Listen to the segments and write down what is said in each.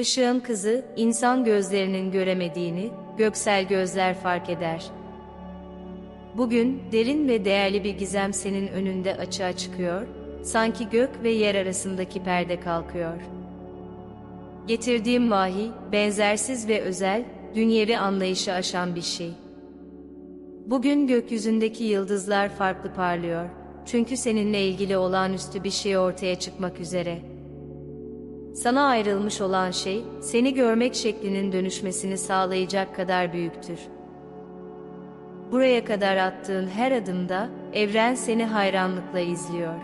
Işığın kızı, insan gözlerinin göremediğini, göksel gözler fark eder. Bugün, derin ve değerli bir gizem senin önünde açığa çıkıyor, sanki gök ve yer arasındaki perde kalkıyor. Getirdiğim vahiy, benzersiz ve özel, dünyevi anlayışı aşan bir şey. Bugün gökyüzündeki yıldızlar farklı parlıyor, çünkü seninle ilgili olağanüstü bir şey ortaya çıkmak üzere. Sana ayrılmış olan şey, seni görmek şeklinin dönüşmesini sağlayacak kadar büyüktür. Buraya kadar attığın her adımda, evren seni hayranlıkla izliyor.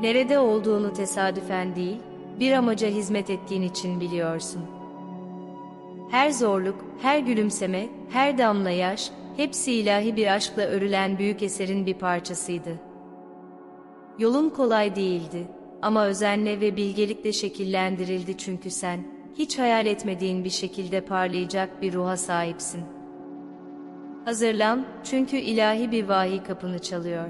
Nerede olduğunu tesadüfen değil, bir amaca hizmet ettiğin için biliyorsun. Her zorluk, her gülümseme, her damla yaş, hepsi ilahi bir aşkla örülen büyük eserin bir parçasıydı. Yolun kolay değildi ama özenle ve bilgelikle şekillendirildi çünkü sen, hiç hayal etmediğin bir şekilde parlayacak bir ruha sahipsin. Hazırlan, çünkü ilahi bir vahiy kapını çalıyor.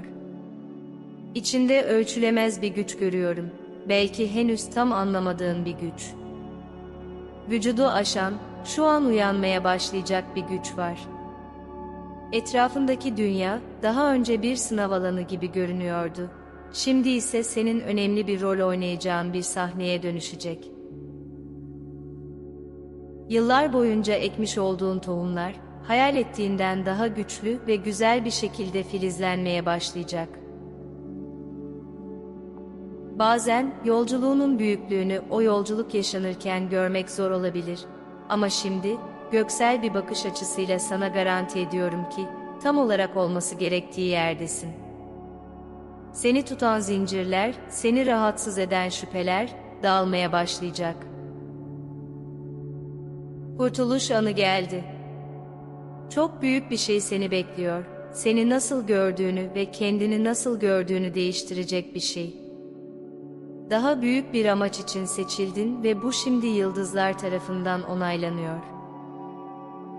İçinde ölçülemez bir güç görüyorum, belki henüz tam anlamadığın bir güç. Vücudu aşan, şu an uyanmaya başlayacak bir güç var. Etrafındaki dünya, daha önce bir sınav alanı gibi görünüyordu. Şimdi ise senin önemli bir rol oynayacağın bir sahneye dönüşecek. Yıllar boyunca ekmiş olduğun tohumlar, hayal ettiğinden daha güçlü ve güzel bir şekilde filizlenmeye başlayacak. Bazen yolculuğunun büyüklüğünü o yolculuk yaşanırken görmek zor olabilir. Ama şimdi göksel bir bakış açısıyla sana garanti ediyorum ki tam olarak olması gerektiği yerdesin. Seni tutan zincirler, seni rahatsız eden şüpheler dağılmaya başlayacak. Kurtuluş anı geldi. Çok büyük bir şey seni bekliyor. Seni nasıl gördüğünü ve kendini nasıl gördüğünü değiştirecek bir şey. Daha büyük bir amaç için seçildin ve bu şimdi yıldızlar tarafından onaylanıyor.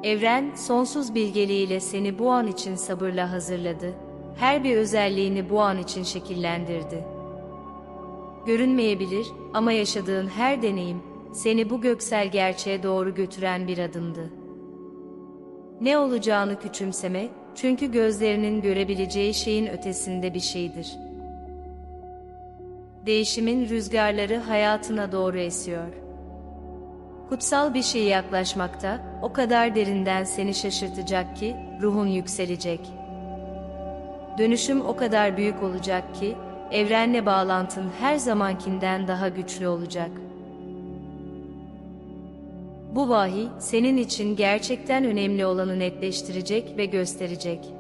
Evren, sonsuz bilgeliğiyle seni bu an için sabırla hazırladı. Her bir özelliğini bu an için şekillendirdi. Görünmeyebilir ama yaşadığın her deneyim, seni bu göksel gerçeğe doğru götüren bir adımdı. Ne olacağını küçümseme, çünkü gözlerinin görebileceği şeyin ötesinde bir şeydir. Değişimin rüzgarları hayatına doğru esiyor. Kutsal bir şeye yaklaşmakta, o kadar derinden seni şaşırtacak ki, ruhun yükselecek. Dönüşüm o kadar büyük olacak ki, evrenle bağlantın her zamankinden daha güçlü olacak. Bu vahiy, senin için gerçekten önemli olanı netleştirecek ve gösterecek.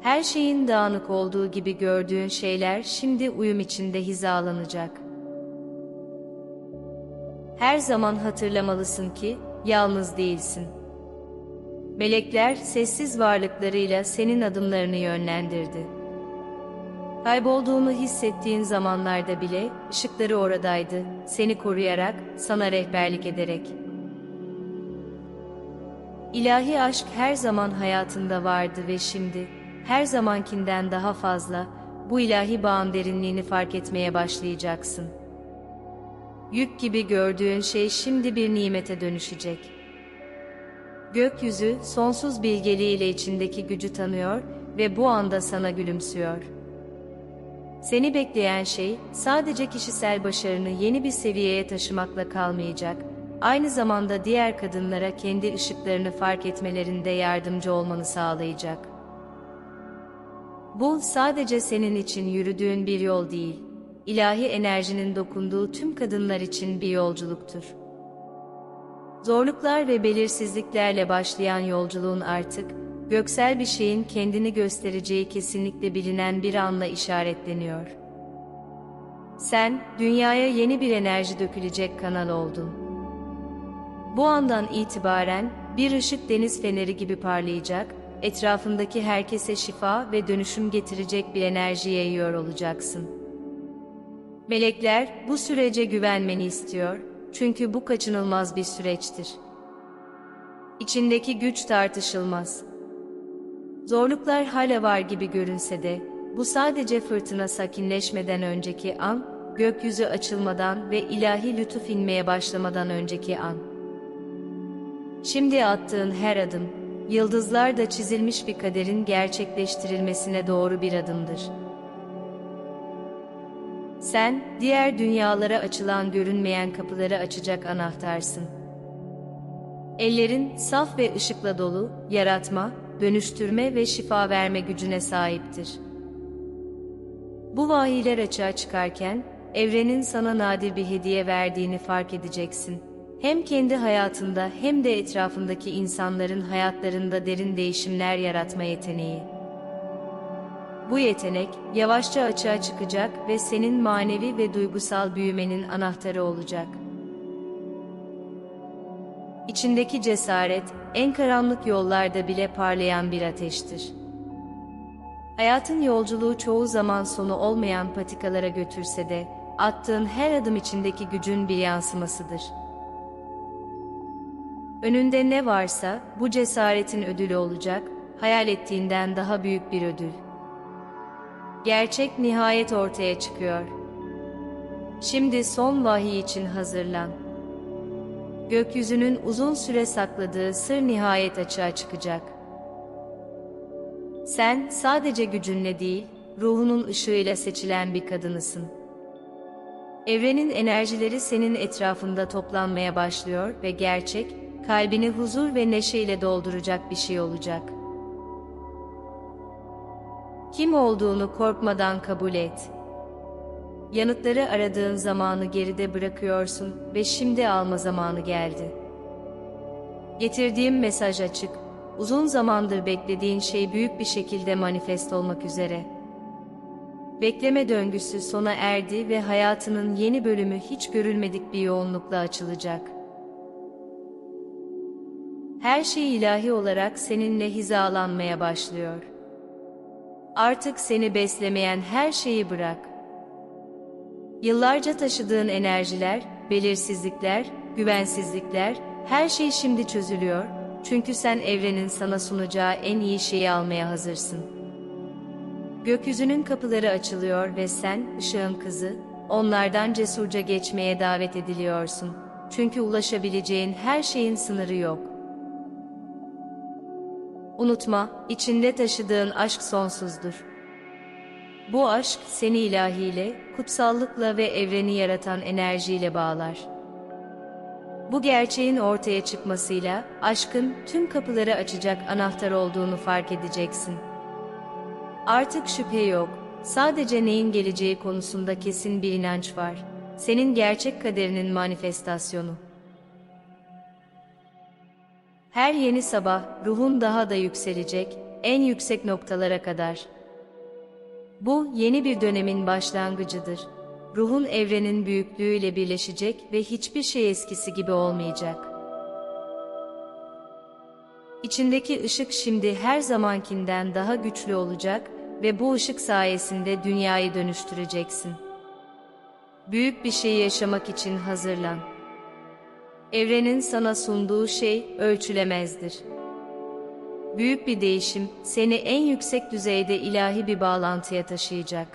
Her şeyin dağınık olduğu gibi gördüğün şeyler şimdi uyum içinde hizalanacak. Her zaman hatırlamalısın ki yalnız değilsin. Melekler sessiz varlıklarıyla senin adımlarını yönlendirdi. Kaybolduğunu hissettiğin zamanlarda bile ışıkları oradaydı, seni koruyarak, sana rehberlik ederek. İlahi aşk her zaman hayatında vardı ve şimdi, her zamankinden daha fazla, bu ilahi bağın derinliğini fark etmeye başlayacaksın. Yük gibi gördüğün şey şimdi bir nimete dönüşecek. Gökyüzü, sonsuz bilgeliğiyle içindeki gücü tanıyor ve bu anda sana gülümsüyor. Seni bekleyen şey, sadece kişisel başarını yeni bir seviyeye taşımakla kalmayacak, aynı zamanda diğer kadınlara kendi ışıklarını fark etmelerinde yardımcı olmanı sağlayacak. Bu sadece senin için yürüdüğün bir yol değil, ilahi enerjinin dokunduğu tüm kadınlar için bir yolculuktur. Zorluklar ve belirsizliklerle başlayan yolculuğun artık, göksel bir şeyin kendini göstereceği kesinlikle bilinen bir anla işaretleniyor. Sen, dünyaya yeni bir enerji dökülecek kanal oldun. Bu andan itibaren, bir ışık deniz feneri gibi parlayacak, etrafındaki herkese şifa ve dönüşüm getirecek bir enerji yayıyor olacaksın. Melekler bu sürece güvenmeni istiyor çünkü bu kaçınılmaz bir süreçtir. İçindeki güç tartışılmaz. Zorluklar hala var gibi görünse de bu sadece fırtına sakinleşmeden önceki an gökyüzü açılmadan ve ilahi lütuf inmeye başlamadan önceki an. Şimdi attığın her adım, yıldızlarda çizilmiş bir kaderin gerçekleştirilmesine doğru bir adımdır. Sen, diğer dünyalara açılan görünmeyen kapıları açacak anahtarsın. Ellerin saf ve ışıkla dolu, yaratma, dönüştürme ve şifa verme gücüne sahiptir. Bu vahiyler açığa çıkarken, evrenin sana nadir bir hediye verdiğini fark edeceksin. Hem kendi hayatında hem de etrafındaki insanların hayatlarında derin değişimler yaratma yeteneği. Bu yetenek yavaşça açığa çıkacak ve senin manevi ve duygusal büyümenin anahtarı olacak. İçindeki cesaret, en karanlık yollarda bile parlayan bir ateştir. Hayatın yolculuğu çoğu zaman sonu olmayan patikalara götürse de, attığın her adım içindeki gücün bir yansımasıdır. Önünde ne varsa, bu cesaretin ödülü olacak, hayal ettiğinden daha büyük bir ödül. Gerçek nihayet ortaya çıkıyor. Şimdi son vahiy için hazırlan. Gökyüzünün uzun süre sakladığı sır nihayet açığa çıkacak. Sen sadece gücünle değil, ruhunun ışığıyla seçilen bir kadınısın. Evrenin enerjileri senin etrafında toplanmaya başlıyor ve gerçek, kalbini huzur ve neşeyle dolduracak bir şey olacak. Kim olduğunu korkmadan kabul et. Yanıtları aradığın zamanı geride bırakıyorsun ve şimdi alma zamanı geldi. Getirdiğim mesaj açık, uzun zamandır beklediğin şey büyük bir şekilde manifest olmak üzere. Bekleme döngüsü sona erdi ve hayatının yeni bölümü hiç görülmedik bir yoğunlukla açılacak. Her şey ilahi olarak seninle hizalanmaya başlıyor. Artık seni beslemeyen her şeyi bırak. Yıllarca taşıdığın enerjiler, belirsizlikler, güvensizlikler, her şey şimdi çözülüyor. Çünkü sen evrenin sana sunacağı en iyi şeyi almaya hazırsın. Gökyüzünün kapıları açılıyor ve sen, ışığın kızı, onlardan cesurca geçmeye davet ediliyorsun. Çünkü ulaşabileceğin her şeyin sınırı yok. Unutma, içinde taşıdığın aşk sonsuzdur. Bu aşk seni ilahiyle, kutsallıkla ve evreni yaratan enerjiyle bağlar. Bu gerçeğin ortaya çıkmasıyla aşkın tüm kapıları açacak anahtar olduğunu fark edeceksin. Artık şüphe yok. Sadece neyin geleceği konusunda kesin bir inanç var. Senin gerçek kaderinin manifestasyonu. Her yeni sabah ruhun daha da yükselecek, en yüksek noktalara kadar. Bu yeni bir dönemin başlangıcıdır. Ruhun evrenin büyüklüğüyle birleşecek ve hiçbir şey eskisi gibi olmayacak. İçindeki ışık şimdi her zamankinden daha güçlü olacak ve bu ışık sayesinde dünyayı dönüştüreceksin. Büyük bir şeyi yaşamak için hazırlan. Evrenin sana sunduğu şey ölçülemezdir. Büyük bir değişim seni en yüksek düzeyde ilahi bir bağlantıya taşıyacak.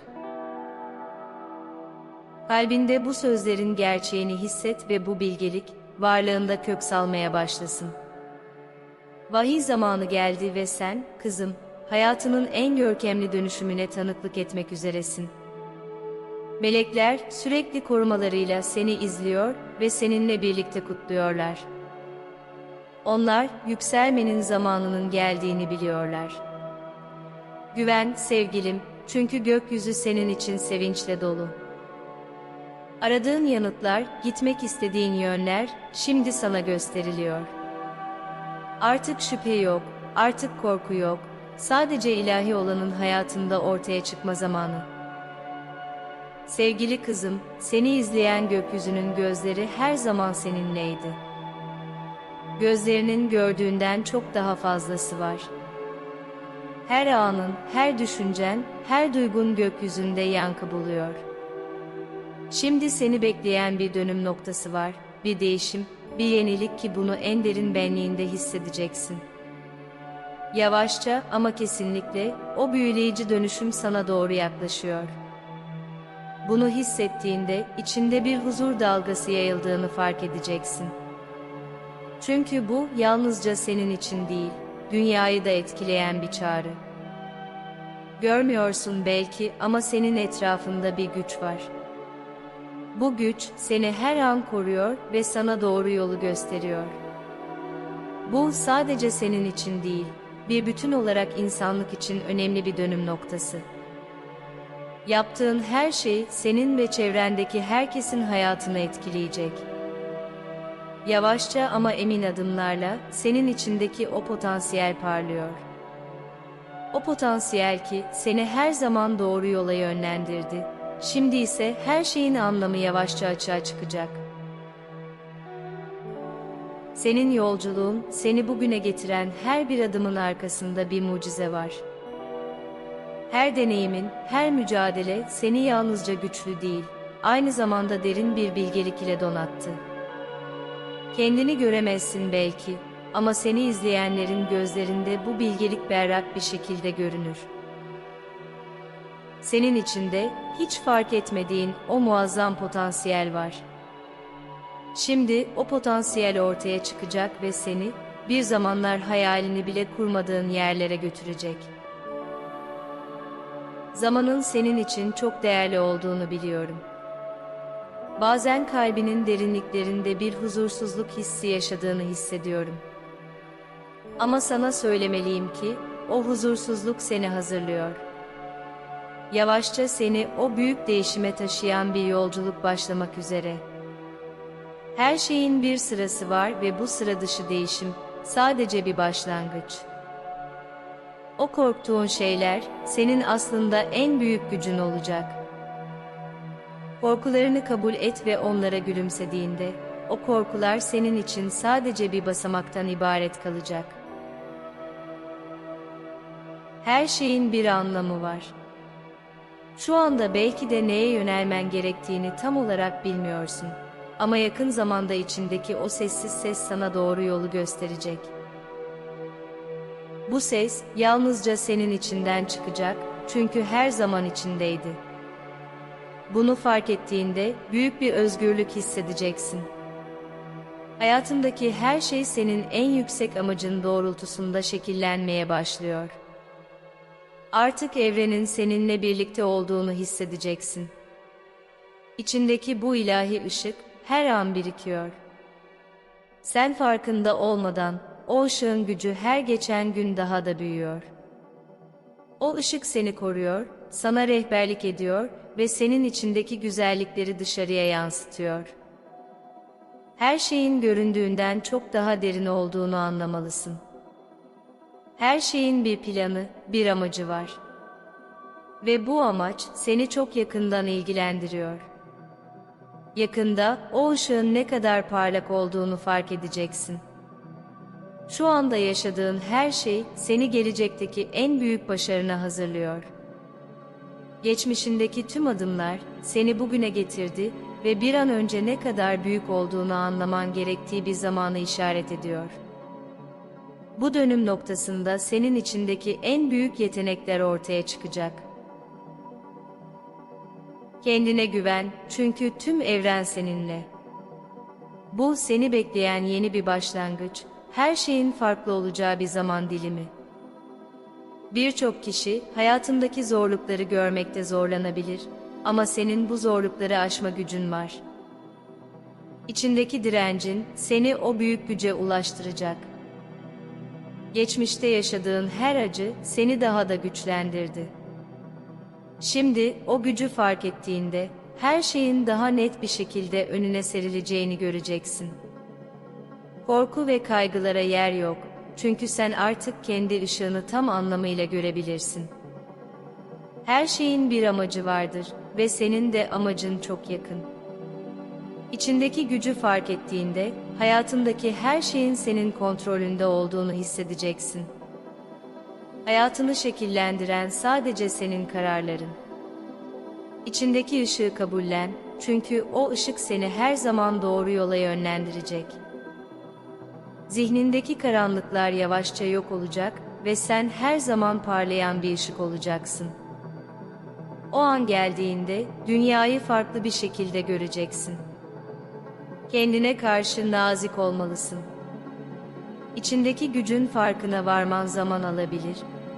Kalbinde bu sözlerin gerçeğini hisset ve bu bilgelik varlığında kök salmaya başlasın. Vahiy zamanı geldi ve sen, kızım, hayatının en görkemli dönüşümüne tanıklık etmek üzeresin. Melekler sürekli korumalarıyla seni izliyor ve seninle birlikte kutluyorlar. Onlar yükselmenin zamanının geldiğini biliyorlar. Güven sevgilim çünkü gökyüzü senin için sevinçle dolu. Aradığın yanıtlar, gitmek istediğin yönler şimdi sana gösteriliyor. Artık şüphe yok, artık korku yok, sadece ilahi olanın hayatında ortaya çıkma zamanı. Sevgili kızım, seni izleyen gökyüzünün gözleri her zaman seninleydi. Gözlerinin gördüğünden çok daha fazlası var. Her anın, her düşüncen, her duygun gökyüzünde yankı buluyor. Şimdi seni bekleyen bir dönüm noktası var, bir değişim, bir yenilik ki bunu en derin benliğinde hissedeceksin. Yavaşça ama kesinlikle o büyüleyici dönüşüm sana doğru yaklaşıyor. Bunu hissettiğinde içinde bir huzur dalgası yayıldığını fark edeceksin. Çünkü bu yalnızca senin için değil, dünyayı da etkileyen bir çağrı. Görmüyorsun belki ama senin etrafında bir güç var. Bu güç seni her an koruyor ve sana doğru yolu gösteriyor. Bu sadece senin için değil, bir bütün olarak insanlık için önemli bir dönüm noktası. Yaptığın her şey senin ve çevrendeki herkesin hayatını etkileyecek. Yavaşça ama emin adımlarla senin içindeki o potansiyel parlıyor. O potansiyel ki seni her zaman doğru yola yönlendirdi. Şimdi ise her şeyin anlamı yavaşça açığa çıkacak. Senin yolculuğun, seni bugüne getiren her bir adımın arkasında bir mucize var. Her deneyimin, her mücadele seni yalnızca güçlü değil, aynı zamanda derin bir bilgelik ile donattı. Kendini göremezsin belki ama seni izleyenlerin gözlerinde bu bilgelik berrak bir şekilde görünür. Senin içinde hiç fark etmediğin o muazzam potansiyel var. Şimdi o potansiyel ortaya çıkacak ve seni bir zamanlar hayalini bile kurmadığın yerlere götürecek. Zamanın senin için çok değerli olduğunu biliyorum. Bazen kalbinin derinliklerinde bir huzursuzluk hissi yaşadığını hissediyorum. Ama sana söylemeliyim ki o huzursuzluk seni hazırlıyor. Yavaşça seni o büyük değişime taşıyan bir yolculuk başlamak üzere. Her şeyin bir sırası var ve bu sıra dışı değişim sadece bir başlangıç. O korktuğun şeyler senin aslında en büyük gücün olacak. Korkularını kabul et ve onlara gülümsediğinde o korkular senin için sadece bir basamaktan ibaret kalacak. Her şeyin bir anlamı var. Şu anda belki de neye yönelmen gerektiğini tam olarak bilmiyorsun. Ama yakın zamanda içindeki o sessiz ses sana doğru yolu gösterecek. Bu ses yalnızca senin içinden çıkacak çünkü her zaman içindeydi. Bunu fark ettiğinde büyük bir özgürlük hissedeceksin. Hayatındaki her şey senin en yüksek amacın doğrultusunda şekillenmeye başlıyor. Artık evrenin seninle birlikte olduğunu hissedeceksin. İçindeki bu ilahi ışık her an birikiyor. Sen farkında olmadan o ışığın gücü her geçen gün daha da büyüyor. O ışık seni koruyor, sana rehberlik ediyor ve senin içindeki güzellikleri dışarıya yansıtıyor. Her şeyin göründüğünden çok daha derin olduğunu anlamalısın. Her şeyin bir planı, bir amacı var. Ve bu amaç seni çok yakından ilgilendiriyor. Yakında o ışığın ne kadar parlak olduğunu fark edeceksin. Şu anda yaşadığın her şey seni gelecekteki en büyük başarına hazırlıyor. Geçmişindeki tüm adımlar seni bugüne getirdi ve bir an önce ne kadar büyük olduğunu anlaman gerektiği bir zamanı işaret ediyor. Bu dönüm noktasında senin içindeki en büyük yetenekler ortaya çıkacak. Kendine güven çünkü tüm evren seninle. Bu seni bekleyen yeni bir başlangıç, her şeyin farklı olacağı bir zaman dilimi. Birçok kişi hayatındaki zorlukları görmekte zorlanabilir ama senin bu zorlukları aşma gücün var. İçindeki direncin seni o büyük güce ulaştıracak. Geçmişte yaşadığın her acı seni daha da güçlendirdi. Şimdi o gücü fark ettiğinde her şeyin daha net bir şekilde önüne serileceğini göreceksin. Korku ve kaygılara yer yok. Çünkü sen artık kendi ışığını tam anlamıyla görebilirsin. Her şeyin bir amacı vardır ve senin de amacın çok yakın. İçindeki gücü fark ettiğinde hayatındaki her şeyin senin kontrolünde olduğunu hissedeceksin. Hayatını şekillendiren sadece senin kararların. İçindeki ışığı kabullen çünkü o ışık seni her zaman doğru yola yönlendirecek.'' Zihnindeki karanlıklar yavaşça yok olacak ve sen her zaman parlayan bir ışık olacaksın. O an geldiğinde dünyayı farklı bir şekilde göreceksin. Kendine karşı nazik olmalısın. İçindeki gücün farkına varman zaman alabilir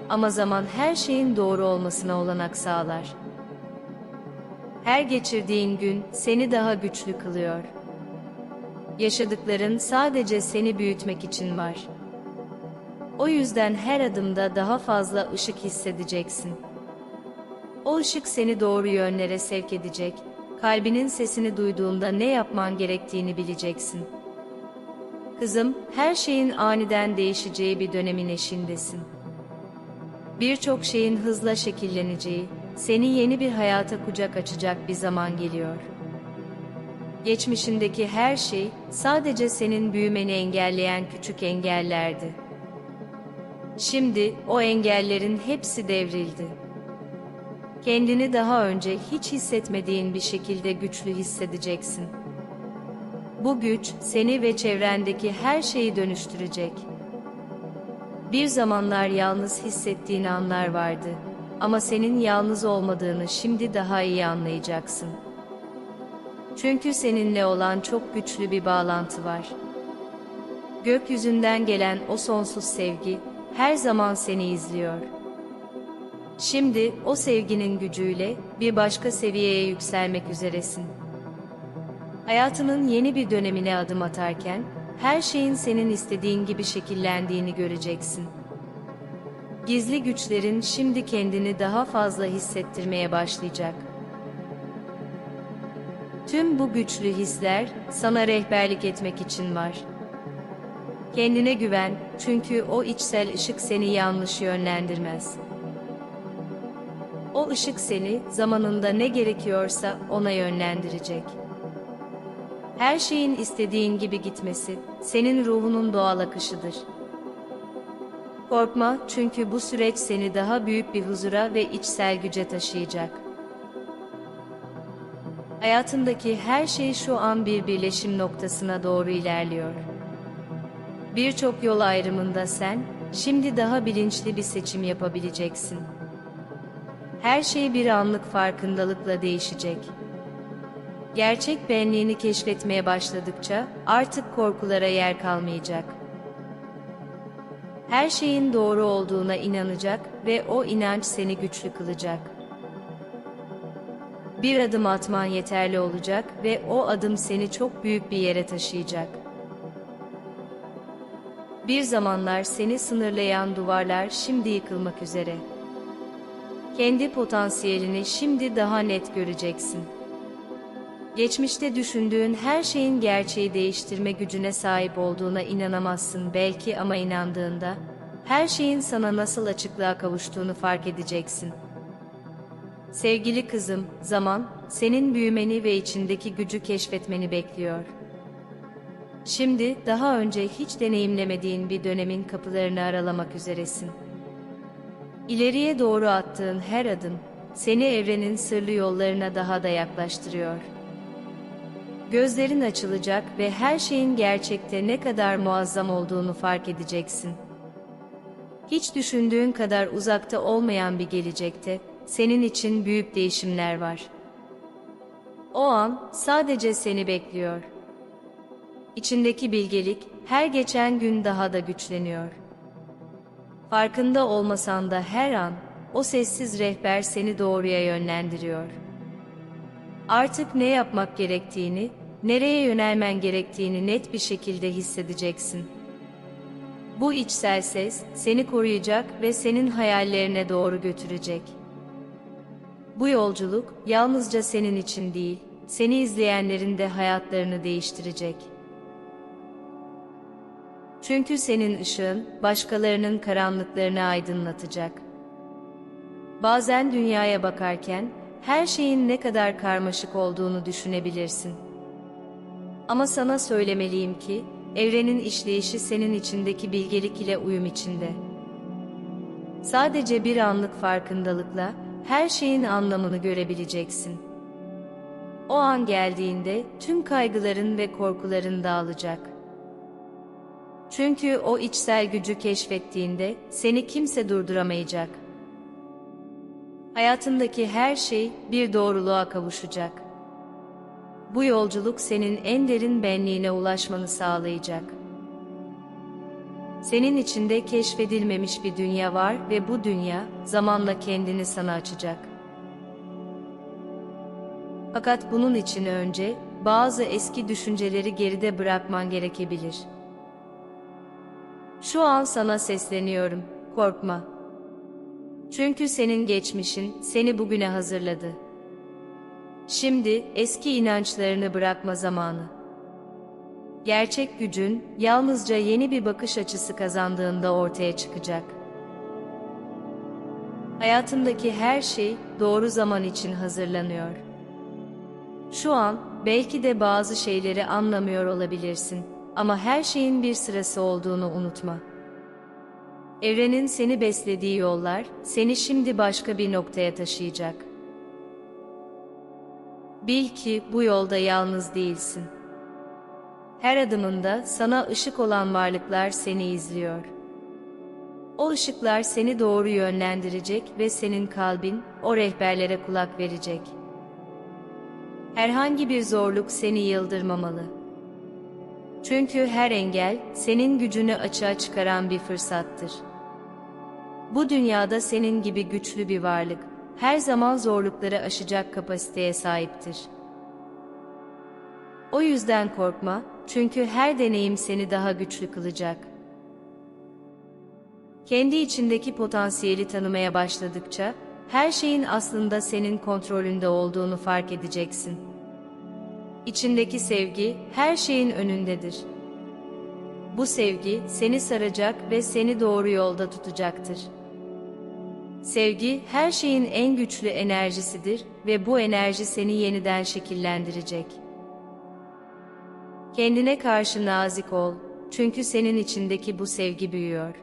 ama zaman her şeyin doğru olmasına olanak sağlar. Her geçirdiğin gün seni daha güçlü kılıyor. Yaşadıkların sadece seni büyütmek için var. O yüzden her adımda daha fazla ışık hissedeceksin. O ışık seni doğru yönlere sevk edecek. Kalbinin sesini duyduğunda ne yapman gerektiğini bileceksin. Kızım, her şeyin aniden değişeceği bir dönemin eşindesin. Birçok şeyin hızla şekilleneceği, seni yeni bir hayata kucak açacak bir zaman geliyor. Geçmişindeki her şey sadece senin büyümeni engelleyen küçük engellerdi. Şimdi o engellerin hepsi devrildi. Kendini daha önce hiç hissetmediğin bir şekilde güçlü hissedeceksin. Bu güç seni ve çevrendeki her şeyi dönüştürecek. Bir zamanlar yalnız hissettiğin anlar vardı ama senin yalnız olmadığını şimdi daha iyi anlayacaksın. Çünkü seninle olan çok güçlü bir bağlantı var. Gökyüzünden gelen o sonsuz sevgi her zaman seni izliyor. Şimdi o sevginin gücüyle bir başka seviyeye yükselmek üzeresin. Hayatının yeni bir dönemine adım atarken her şeyin senin istediğin gibi şekillendiğini göreceksin. Gizli güçlerin şimdi kendini daha fazla hissettirmeye başlayacak. Tüm bu güçlü hisler sana rehberlik etmek için var. Kendine güven çünkü o içsel ışık seni yanlış yönlendirmez. O ışık seni zamanında ne gerekiyorsa ona yönlendirecek. Her şeyin istediğin gibi gitmesi senin ruhunun doğal akışıdır. Korkma çünkü bu süreç seni daha büyük bir huzura ve içsel güce taşıyacak. Hayatındaki her şey şu an bir birleşim noktasına doğru ilerliyor. Birçok yol ayrımında sen, şimdi daha bilinçli bir seçim yapabileceksin. Her şey bir anlık farkındalıkla değişecek. Gerçek benliğini keşfetmeye başladıkça artık korkulara yer kalmayacak. Her şeyin doğru olduğuna inanacak ve o inanç seni güçlü kılacak. Bir adım atman yeterli olacak ve o adım seni çok büyük bir yere taşıyacak. Bir zamanlar seni sınırlayan duvarlar şimdi yıkılmak üzere. Kendi potansiyelini şimdi daha net göreceksin. Geçmişte düşündüğün her şeyin gerçeği değiştirme gücüne sahip olduğuna inanamazsın belki ama inandığında her şeyin sana nasıl açıklığa kavuştuğunu fark edeceksin. Sevgili kızım, zaman senin büyümeni ve içindeki gücü keşfetmeni bekliyor. Şimdi daha önce hiç deneyimlemediğin bir dönemin kapılarını aralamak üzeresin. İleriye doğru attığın her adım seni evrenin sırlı yollarına daha da yaklaştırıyor. Gözlerin açılacak ve her şeyin gerçekte ne kadar muazzam olduğunu fark edeceksin. Hiç düşündüğün kadar uzakta olmayan bir gelecekte senin için büyük değişimler var. O an sadece seni bekliyor. İçindeki bilgelik her geçen gün daha da güçleniyor. Farkında olmasan da her an o sessiz rehber seni doğruya yönlendiriyor. Artık ne yapmak gerektiğini, nereye yönelmen gerektiğini net bir şekilde hissedeceksin. Bu içsel ses seni koruyacak ve senin hayallerine doğru götürecek. Bu yolculuk yalnızca senin için değil, seni izleyenlerin de hayatlarını değiştirecek. Çünkü senin ışığın başkalarının karanlıklarını aydınlatacak. Bazen dünyaya bakarken her şeyin ne kadar karmaşık olduğunu düşünebilirsin. Ama sana söylemeliyim ki evrenin işleyişi senin içindeki bilgelik ile uyum içinde. Sadece bir anlık farkındalıkla her şeyin anlamını görebileceksin. O an geldiğinde tüm kaygıların ve korkuların dağılacak. Çünkü o içsel gücü keşfettiğinde seni kimse durduramayacak. Hayatındaki her şey bir doğruluğa kavuşacak. Bu yolculuk senin en derin benliğine ulaşmanı sağlayacak. Senin içinde keşfedilmemiş bir dünya var ve bu dünya zamanla kendini sana açacak. Fakat bunun için önce bazı eski düşünceleri geride bırakman gerekebilir. Şu an sana sesleniyorum, korkma. Çünkü senin geçmişin seni bugüne hazırladı. Şimdi eski inançlarını bırakma zamanı. Gerçek gücün yalnızca yeni bir bakış açısı kazandığında ortaya çıkacak. Hayatındaki her şey doğru zaman için hazırlanıyor. Şu an belki de bazı şeyleri anlamıyor olabilirsin ama her şeyin bir sırası olduğunu unutma. Evrenin seni beslediği yollar seni şimdi başka bir noktaya taşıyacak. Bil ki bu yolda yalnız değilsin. Her adımında sana ışık olan varlıklar seni izliyor. O ışıklar seni doğru yönlendirecek ve senin kalbin o rehberlere kulak verecek. Herhangi bir zorluk seni yıldırmamalı. Çünkü her engel senin gücünü açığa çıkaran bir fırsattır. Bu dünyada senin gibi güçlü bir varlık her zaman zorlukları aşacak kapasiteye sahiptir. O yüzden korkma, çünkü her deneyim seni daha güçlü kılacak. Kendi içindeki potansiyeli tanımaya başladıkça, her şeyin aslında senin kontrolünde olduğunu fark edeceksin. İçindeki sevgi her şeyin önündedir. Bu sevgi seni saracak ve seni doğru yolda tutacaktır. Sevgi her şeyin en güçlü enerjisidir ve bu enerji seni yeniden şekillendirecek. Kendine karşı nazik ol, çünkü senin içindeki bu sevgi büyüyor.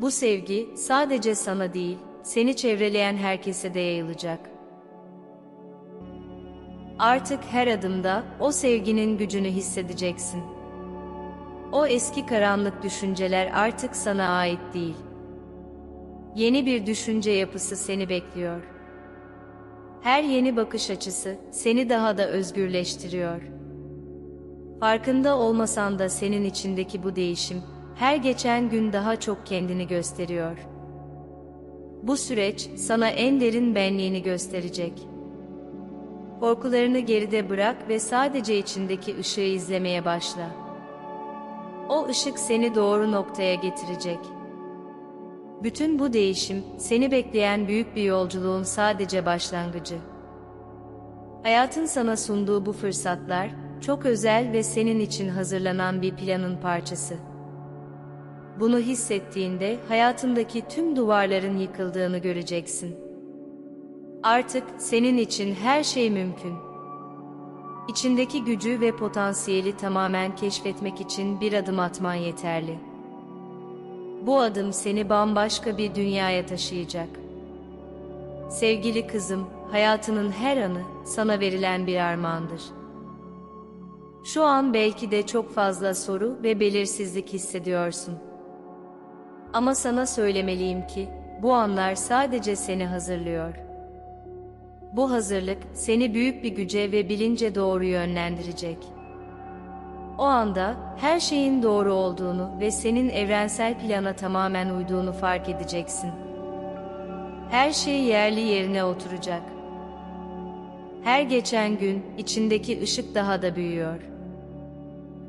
Bu sevgi sadece sana değil, seni çevreleyen herkese de yayılacak. Artık her adımda o sevginin gücünü hissedeceksin. O eski karanlık düşünceler artık sana ait değil. Yeni bir düşünce yapısı seni bekliyor. Her yeni bakış açısı seni daha da özgürleştiriyor. Farkında olmasan da senin içindeki bu değişim her geçen gün daha çok kendini gösteriyor. Bu süreç sana en derin benliğini gösterecek. Korkularını geride bırak ve sadece içindeki ışığı izlemeye başla. O ışık seni doğru noktaya getirecek. Bütün bu değişim seni bekleyen büyük bir yolculuğun sadece başlangıcı. Hayatın sana sunduğu bu fırsatlar çok özel ve senin için hazırlanan bir planın parçası. Bunu hissettiğinde hayatındaki tüm duvarların yıkıldığını göreceksin. Artık senin için her şey mümkün. İçindeki gücü ve potansiyeli tamamen keşfetmek için bir adım atman yeterli. Bu adım seni bambaşka bir dünyaya taşıyacak. Sevgili kızım, hayatının her anı sana verilen bir armağandır. Şu an belki de çok fazla soru ve belirsizlik hissediyorsun. Ama sana söylemeliyim ki, bu anlar sadece seni hazırlıyor. Bu hazırlık seni büyük bir güce ve bilince doğru yönlendirecek. O anda her şeyin doğru olduğunu ve senin evrensel plana tamamen uyduğunu fark edeceksin. Her şey yerli yerine oturacak. Her geçen gün içindeki ışık daha da büyüyor.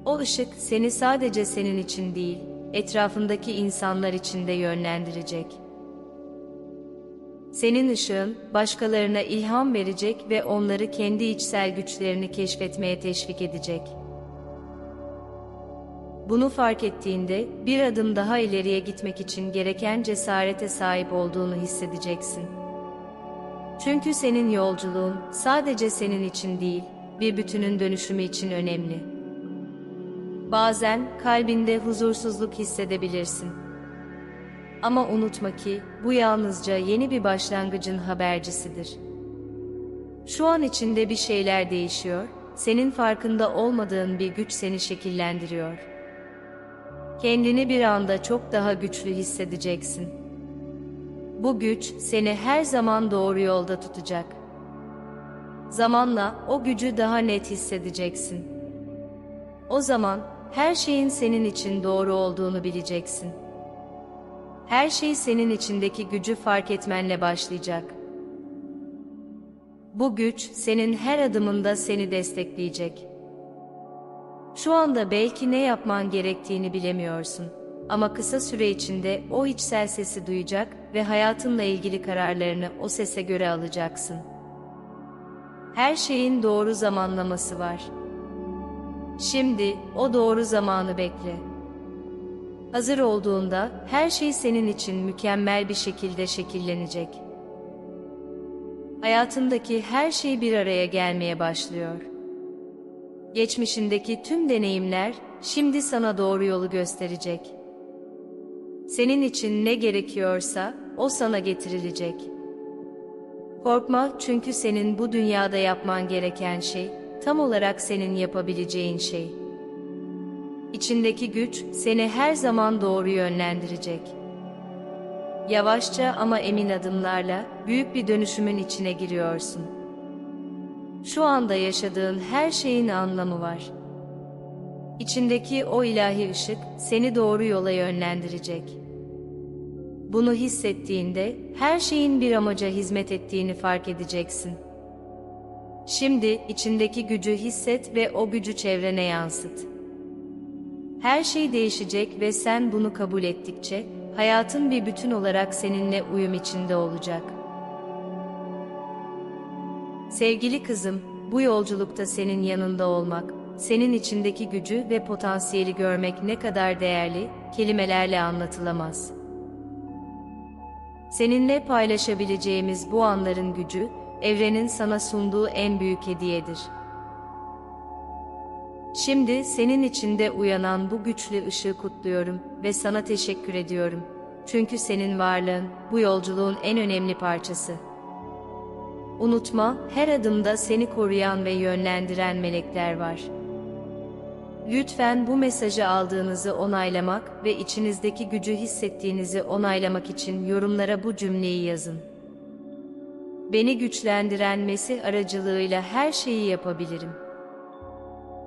O ışık seni sadece senin için değil, etrafındaki insanlar için de yönlendirecek. Senin ışığın başkalarına ilham verecek ve onları kendi içsel güçlerini keşfetmeye teşvik edecek. Bunu fark ettiğinde bir adım daha ileriye gitmek için gereken cesarete sahip olduğunu hissedeceksin. Çünkü senin yolculuğun sadece senin için değil, bir bütünün dönüşümü için önemli. Bazen kalbinde huzursuzluk hissedebilirsin. Ama unutma ki bu yalnızca yeni bir başlangıcın habercisidir. Şu an içinde bir şeyler değişiyor, senin farkında olmadığın bir güç seni şekillendiriyor. Kendini bir anda çok daha güçlü hissedeceksin. Bu güç seni her zaman doğru yolda tutacak. Zamanla o gücü daha net hissedeceksin. O zaman her şeyin senin için doğru olduğunu bileceksin. Her şey senin içindeki gücü fark etmenle başlayacak. Bu güç senin her adımında seni destekleyecek. Şu anda belki ne yapman gerektiğini bilemiyorsun. Ama kısa süre içinde o içsel sesi duyacak ve hayatınla ilgili kararlarını o sese göre alacaksın. Her şeyin doğru zamanlaması var. Şimdi o doğru zamanı bekle. Hazır olduğunda her şey senin için mükemmel bir şekilde şekillenecek. Hayatındaki her şey bir araya gelmeye başlıyor. Geçmişindeki tüm deneyimler şimdi sana doğru yolu gösterecek. Senin için ne gerekiyorsa o sana getirilecek. Korkma çünkü senin bu dünyada yapman gereken şey tam olarak senin yapabileceğin şey. İçindeki güç seni her zaman doğru yönlendirecek. Yavaşça ama emin adımlarla büyük bir dönüşümün içine giriyorsun. Şu anda yaşadığın her şeyin anlamı var. İçindeki o ilahi ışık seni doğru yola yönlendirecek. Bunu hissettiğinde her şeyin bir amaca hizmet ettiğini fark edeceksin. Şimdi içindeki gücü hisset ve o gücü çevrene yansıt. Her şey değişecek ve sen bunu kabul ettikçe hayatın bir bütün olarak seninle uyum içinde olacak. Sevgili kızım, bu yolculukta senin yanında olmak, senin içindeki gücü ve potansiyeli görmek ne kadar değerli, kelimelerle anlatılamaz. Seninle paylaşabileceğimiz bu anların gücü, evrenin sana sunduğu en büyük hediyedir. Şimdi senin içinde uyanan bu güçlü ışığı kutluyorum ve sana teşekkür ediyorum. Çünkü senin varlığın bu yolculuğun en önemli parçası. Unutma, her adımda seni koruyan ve yönlendiren melekler var. Lütfen bu mesajı aldığınızı onaylamak ve içinizdeki gücü hissettiğinizi onaylamak için yorumlara bu cümleyi yazın. Beni güçlendiren Mesih aracılığıyla her şeyi yapabilirim.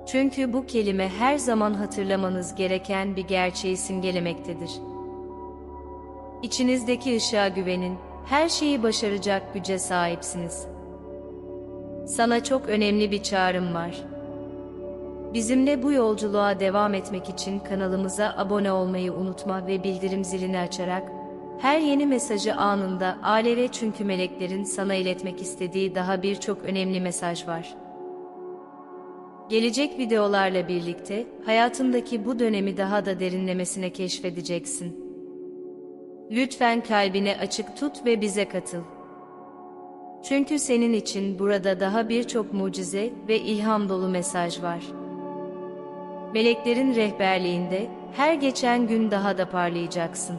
Çünkü bu kelime her zaman hatırlamanız gereken bir gerçeği simgelemektedir. İçinizdeki ışığa güvenin, her şeyi başaracak güce sahipsiniz. Sana çok önemli bir çağrım var. Bizimle bu yolculuğa devam etmek için kanalımıza abone olmayı unutma ve bildirim zilini açarak her yeni mesajı anında aleve çünkü meleklerin sana iletmek istediği daha birçok önemli mesaj var. Gelecek videolarla birlikte hayatındaki bu dönemi daha da derinlemesine keşfedeceksin. Lütfen kalbini açık tut ve bize katıl. Çünkü senin için burada daha birçok mucize ve ilham dolu mesaj var. Meleklerin rehberliğinde her geçen gün daha da parlayacaksın.